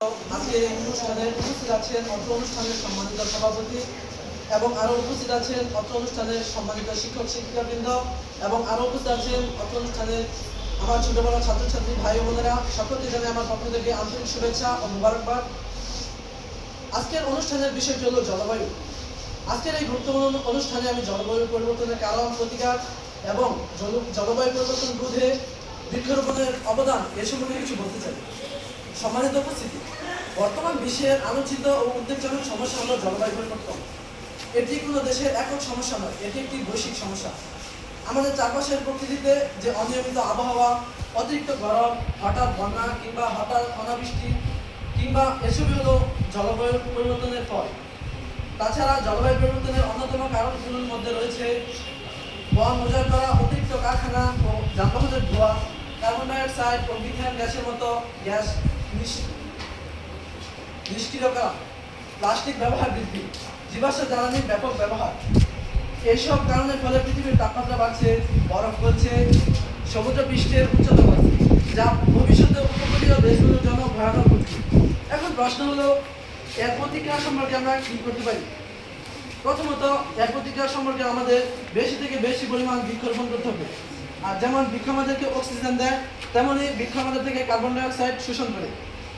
আজকে এই অনুষ্ঠানে এবং উপস্থিত আছেন অত্র অনুষ্ঠানের সম্মানিত শিক্ষক শিক্ষিকাবৃন্দ এবং উপস্থিত আছেন অত্র অনুষ্ঠানের আমার ছোট বড় ছাত্রছাত্রী ভাই বোনেরা। সকলকে জানাই আমার পক্ষ থেকে আন্তরিক শুভেচ্ছা ও মুবারকবাদ। আজকের অনুষ্ঠানের বিষয়টি হলো জলবায়ু। আজকের এই গুরুত্বপূর্ণ অনুষ্ঠানে আমি জলবায়ু পরিবর্তনের কারণ, প্রতিকার এবং জলবায়ু পরিবর্তন রোধে বৃক্ষরোপণের অবদান এ সম্পর্কে কিছু বলতে চাই। সম্মানিত উপস্থিতি, বর্তমান বিশ্বের আলোচিত ও উদ্বেগজনক সমস্যা হল জলবায়ু পরিবর্তন এটি কোনো দেশের একক সমস্যা নয়, এটি একটি বৈশ্বিক সমস্যা। আমাদের চারপাশের প্রকৃতিতে যে অনিয়মিত আবহাওয়া, অতিরিক্ত গরম, হঠাৎ বন্যা কিংবা হঠাৎ অনাবৃষ্টি কিংবা এসবই হলো জলবায়ু পরিবর্তনের ফল। তাছাড়া জলবায়ু পরিবর্তনের অন্যতম কারণগুলোর মধ্যে রয়েছে বন উজাড় করা, অতিরিক্ত কারখানা ও যানবাহনের ধোঁয়া কার্বন ডাইঅক্সাইড ও মিথেন গ্যাসের মতো গ্যাস নিষ- নিষ্ক্রিয় করা, প্লাস্টিক ব্যবহার বৃদ্ধি, জীবাশ্ম জ্বালানির ব্যাপক ব্যবহার। এইসব কারণের ফলে পৃথিবীর তাপমাত্রা বাড়ছে, বরফ গলছে, সমুদ্র পৃষ্ঠের উচ্চতা বাড়ছে, যা ভবিষ্যতে উপকূলীয় দেশগুলোর জন্য ভয়ানক হুমকি এখন প্রশ্ন হলো, এর প্রতিক্রিয়া সম্পর্কে আমরা কি করতে পারি? প্রথমত, এর প্রতিক্রিয়া সম্পর্কে আমাদের বেশি থেকে বেশি পরিমাণ বৃক্ষরোপণ করতে হবে। যেমন বৃক্ষ আমাদেরকে অক্সিজেন দেয় তেমনই বৃক্ষ আমাদের থেকে কার্বন ডাইঅক্সাইড শোষণ করে।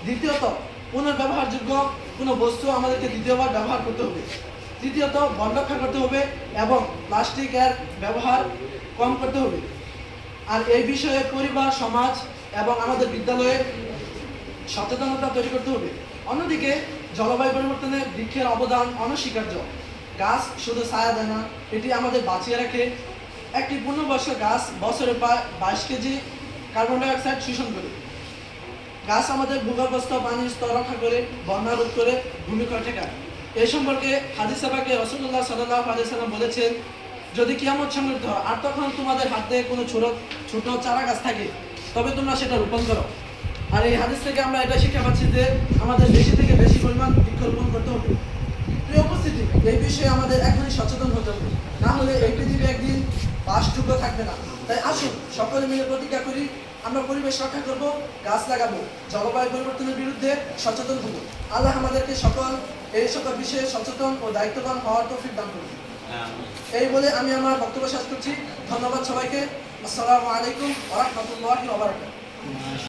দ্বিতীয়ত, পুনর্ব্যবহারযোগ্য কোনো বস্তু আমাদেরকে দ্বিতীয়বার ব্যবহার করতে হবে। তৃতীয়ত বন রক্ষা করতে হবে এবং প্লাস্টিকের ব্যবহার কম করতে হবে। আর এই বিষয়ে পরিবার, সমাজ এবং আমাদের বিদ্যালয়ে সচেতনতা তৈরি করতে হবে। অন্যদিকে, জলবায়ু পরিবর্তনে বৃক্ষের অবদান অনস্বীকার্য। গাছ শুধু ছায়া দেয় না, এটি আমাদের বাঁচিয়ে রাখে। একটি পূর্ণবর্ষ গাছ বছরে বাইশ কেজি কার্বন ডাইঅক্সাইড শোষণ করে। গাছ আমাদের ভূগর্ভস্থ পানির স্তর রক্ষা করে, বন্যা রোধ করে ভূমিকর ঠেকায় এই সম্পর্কে হাদিস সাবাকে রসুল্লাহ সাল্লাহ আলিয়াল্লাম বলেছেন, যদি কিয়ামত হয় আর তখন তোমাদের হাতে কোনো ছোট ছোট চারা গাছ থাকে, তবে তোমরা সেটা রোপণ করো। আর এই হাদিস থেকে আমরা এটা শিক্ষা পাচ্ছি যে, আমাদের বেশি থেকে বেশি পরিমাণ বৃক্ষরোপণ করতে হবে। উপস্থিতি, এই বিষয়ে আমাদের এখনই সচেতন হতে হবে। না হলে এই পৃথিবী একদিন বাসযোগ্য থাকবে না। তাই আসুন সকলে মিলে প্রতিজ্ঞা করি আমরা পরিবেশ রক্ষা করব গাছ লাগাবো জলবায়ু পরিবর্তনের বিরুদ্ধে সচেতন হব। আল্লাহ আমাদেরকে সকল এই সকল বিষয়ে সচেতন ও দায়িত্ববান হওয়ার তৌফিক দান করুন। এই বলে আমি আমার বক্তব্য শেষ করছি। ধন্যবাদ সবাইকে। আসসালামু আলাইকুম ওরহমতুল্লাহ